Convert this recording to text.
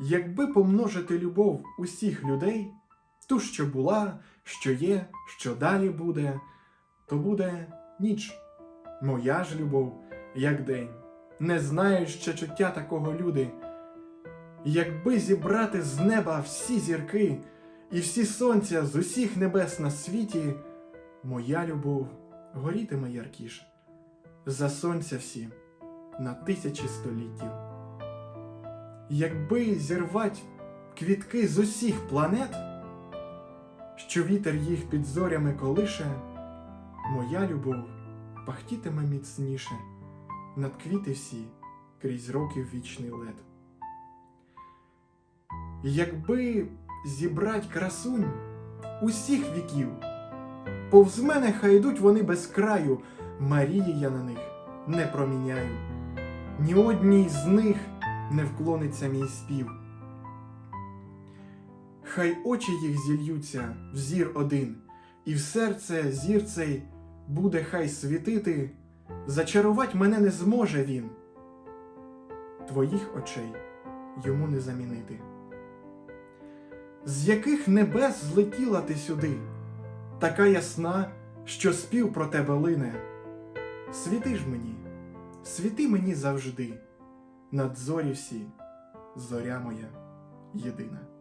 Якби помножити любов усіх людей, ту, що була, що є, що далі буде, то буде ніч. Моя ж любов, як день, не знають ще чуття такого люди. Якби зібрати з неба всі зірки і всі сонця з усіх небес на світі, моя любов горітиме яркіше за сонця всі на тисячі століттів. Якби зірвать квітки з усіх планет, що вітер їх під зорями колише, моя любов пахтітиме міцніше над квіти всі крізь років вічний лед. Якби зібрать красунь усіх віків, повз мене хай йдуть вони без краю, Марії я на них не проміняю, ні одній з них не вклониться мій спів. Хай очі їх зільються в зір один, і в серце зір цей буде хай світити, зачарувать мене не зможе він. Твоїх очей йому не замінити. З яких небес злетіла ти сюди, така ясна, що спів про тебе лине. Світи ж мені, світи мені завжди, над зорі всі, зоря моя єдина.